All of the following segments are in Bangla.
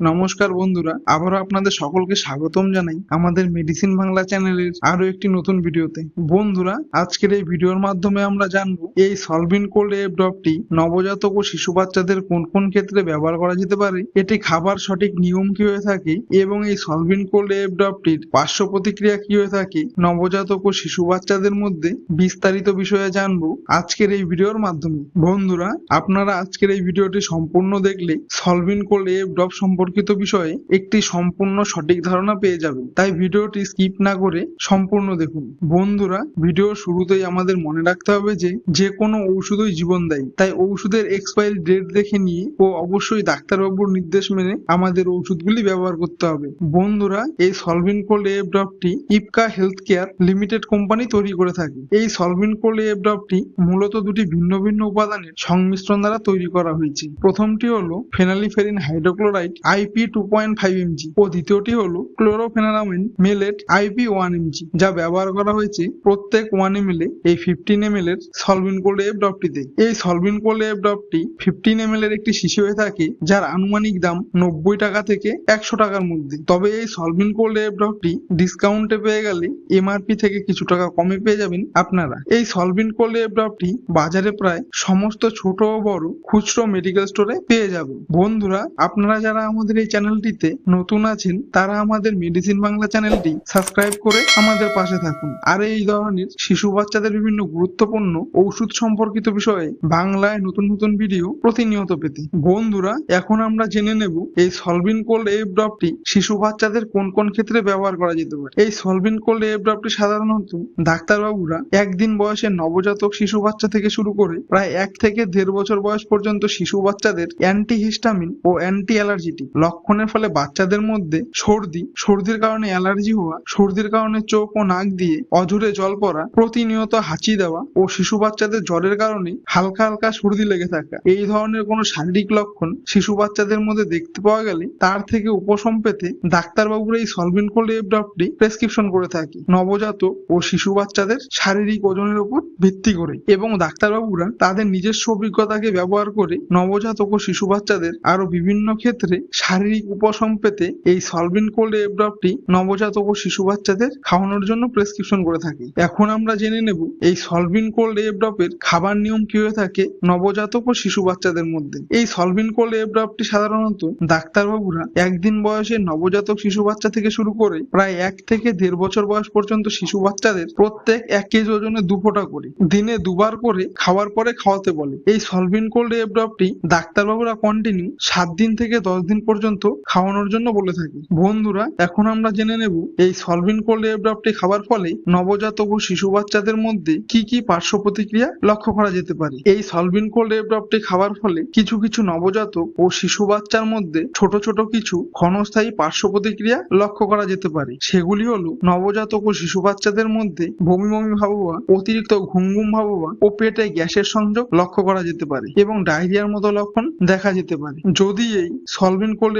নমস্কার বন্ধুরা, আবারও আপনাদের সকলকে স্বাগতম জানাই আমাদের মেডিসিন বাংলা চ্যানেলের আরও একটি নতুন ভিডিওতে। বন্ধুরা, আজকের এই ভিডিওর মাধ্যমে আমরা জানব, এই সলভিন কোল্ড এফ ড্রপটি নবজাতক ও শিশু বাচ্চাদের কোন কোন ক্ষেত্রে ব্যবহার করা যেতে পারে, এটি খাবার সঠিক নিয়ম কি হয়ে থাকে এবং এই সলভিন কোল্ড এফ ড্রপটির পার্শ্ব প্রতিক্রিয়া কি হয়ে থাকে, নবজাতক ও শিশু বাচ্চাদের মধ্যে বিস্তারিত বিষয়ে জানব আজকের এই ভিডিওর মাধ্যমে। বন্ধুরা, আপনারা আজকের এই ভিডিওটি সম্পূর্ণ দেখলে সলভিন কোল্ড এফ ড্রপ সম্পর্কিত বিষয়ে একটি সম্পূর্ণ সঠিক ধারণা পেয়ে যাবেন। তাই ভিডিওটি স্কিপ না করে সম্পূর্ণ দেখুন। বন্ধুরা, ভিডিও শুরুতেই আমাদের মনে রাখতে হবে যে যে কোনো ঔষধই জীবন দেয় তাই ঔষধের এক্সপায়ারি ডেট দেখে নিয়ে ও অবশ্যই ডাক্তারবাবুর নির্দেশ মেনে আমাদের ওষুধগুলি ব্যবহার করতে হবে। বন্ধুরা, এই Solvin cold F ড্রপটি Ipca health care limited company তৈরি করে থাকে। এই সলভিন কোল্ড এফ ড্রপটি মূলত দুটি ভিন্ন ভিন্ন উপাদানের সংমিশ্রণ দ্বারা তৈরি করা হয়েছে। প্রথমটি হলো phenylephrine hydrochloride IP two point five mg ও দ্বিতীয়টি হলো chlorpheniramine maleate IP one mg যা ব্যবহার করা হয়েছে প্রত্যেক ওয়ান এম এল এই ফিফটিন এম এল এর সলভিন কোল্ড এফ ড্রপটিতে এই সলভিন কোল্ড এফ ড্রপটি ফিফটিন এম এল এর একটি শিশু হয়ে থাকে যার আনুমানিক দাম নব্বই টাকা থেকে একশো টাকার মধ্যে। তবে এই সলভিন কোল্ড এফ ড্রপটি ডিসকাউন্টে পেয়ে গেলে এমআরপি থেকে কিছু টাকা কমে পেয়ে যাবেন আপনারা। এই সলভিন কোল্ড এফ ড্রপটি বাজারে প্রায় সমস্ত ছোট ও বড় খুচরো মেডিকেল স্টোরে পেয়ে যাবেন। বন্ধুরা, আপনারা যারা আমাদের এই চ্যানেলটিতে নতুন আছেন, তারা আমাদের মেডিসিন বাংলা চ্যানেলটি সাবস্ক্রাইব করে আমাদের পাশে থাকুন। আর এই ধরনের শিশু বাচ্চাদের বিভিন্ন গুরুত্বপূর্ণ ঔষধ সম্পর্কিত বিষয়ে বাংলায় নতুন নতুন ভিডিও প্রতিনিয়ত পেতে। বন্ধুরা, এখন আমরা জেনে নেব এই সলভিন কোল্ড এফ ড্রপটি শিশু বাচ্চাদের কোন কোন ক্ষেত্রে ব্যবহার করা যেতে পারে। এই সলভিন কোল্ড এফ ড্রপটি সাধারণত ডাক্তারবাবুরা একদিন বয়সের নবজাতক শিশু বাচ্চা থেকে শুরু করে প্রায় এক থেকে দেড় বছর বয়স পর্যন্ত শিশু বাচ্চাদের অ্যান্টিহিস্টামিন ও অ্যান্টি অ্যালার্জিটিক লক্ষণের ফলে বাচ্চাদের মধ্যে সর্দি, সর্দির কারণে অ্যালার্জি হওয়া, সর্দির কারণে চোখ ও নাক দিয়ে অঝরে জল পড়া, প্রতিনিয়ত হাঁচি দেওয়া ও শিশু বাচ্চাদের জ্বরের কারণে হালকা হালকা সর্দি লেগে থাকা। এই ধরনের কোনো শারীরিক লক্ষণ শিশু বাচ্চাদের মধ্যে দেখতে পাওয়া গেলে তার থেকে উপশম পেতে ডাক্তারবাবুরা এই সলভিন কোল্ড ড্রপটি প্রেসক্রিপশন করে থাকে। নবজাতক ও শিশু বাচ্চাদের শারীরিক ওজনের উপর ভিত্তি করে এবং ডাক্তারবাবুরা তাদের নিজস্ব অভিজ্ঞতাকে ব্যবহার করে নবজাতক ও শিশু বাচ্চাদের আরও বিভিন্ন ক্ষেত্রে শারীরিক উপশম পেতে এই সলভিন কোল্ড এফ ড্রপটি নবজাতক ও শিশু বাচ্চাদের খাওয়ানোর জন্য প্রেসক্রিপশন করে থাকে। এখন আমরা জেনে নেব এই সলভিন কোল্ড এফ ড্রপের খাবার নিয়ম কি হয়ে থাকে নবজাতক ও শিশু বাচ্চাদের মধ্যে। এই সলভিন কোল্ড এফ ড্রপটি সাধারণত ডাক্তারবাবুরা একদিন বয়সে নবজাতক শিশু বাচ্চা থেকে শুরু করে প্রায় এক থেকে দেড় বছর বয়স পর্যন্ত শিশু বাচ্চাদের প্রত্যেক এক কেজি ওজনে দু ফোঁটা করে, দিনে দুবার করে খাওয়ার পরে খাওয়াতে বলে। এই সলভিন কোল্ড এফ ড্রপটি ডাক্তারবাবুরা কন্টিনিউ সাত দিন থেকে দশ দিন পর্যন্ত খাওয়ানোর জন্য বলে থাকি। বন্ধুরা, এখন আমরা জেনে নেব এই সলভিন কোল্ড এফ ড্রপটি খাবার ফলে নবজাতক ও শিশু বাচ্চাদের মধ্যে কি কি পার্শ্ব প্রতিক্রিয়া লক্ষ্য করা যেতে পারে? এই সলভিন কোল্ড এফ ড্রপটি খাবার ফলে কিছু কিছু নবজাতক ও শিশু বাচ্চার মধ্যে ছোট ছোট কিছু ক্ষণস্থায়ী পার্শ্ব প্রতিক্রিয়া লক্ষ্য করা যেতে পারে। সেগুলি হলো নবজাতক ও শিশু বাচ্চাদের মধ্যে বমি বমি ভাব হওয়া অতিরিক্ত ঘুম ঘুম ভাব হওয়া ও পেটে গ্যাসের সংযোগ লক্ষ্য করা যেতে পারে এবং ডায়রিয়ার মতো লক্ষণ দেখা যেতে পারে। যদি এই সলভিন কোল্ড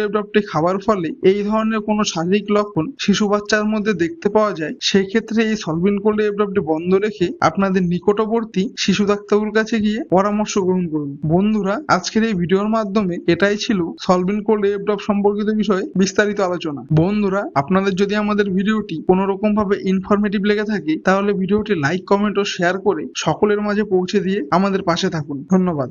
খাবার ফলে এই ধরনের কোনো শারীরিক লক্ষণ শিশু বাচ্চার মধ্যে দেখতে পাওয়া যায় সেই ক্ষেত্রে এই সলভিন কোল্ড বন্ধ রেখে আপনাদের নিকটবর্তী শিশু ডাক্তারবাবুর কাছে গিয়ে পরামর্শ গ্রহণ করুন। বন্ধুরা, আজকের এই ভিডিওর মাধ্যমে এটাই ছিল সলভিন কোল্ড সম্পর্কিত বিষয়ে বিস্তারিত আলোচনা। বন্ধুরা, আপনাদের যদি আমাদের ভিডিওটি কোনো রকম ভাবে ইনফরমেটিভ লেগে থাকে, তাহলে ভিডিওটি লাইক কমেন্ট ও শেয়ার করে সকলের মাঝে পৌঁছে দিয়ে আমাদের পাশে থাকুন। ধন্যবাদ।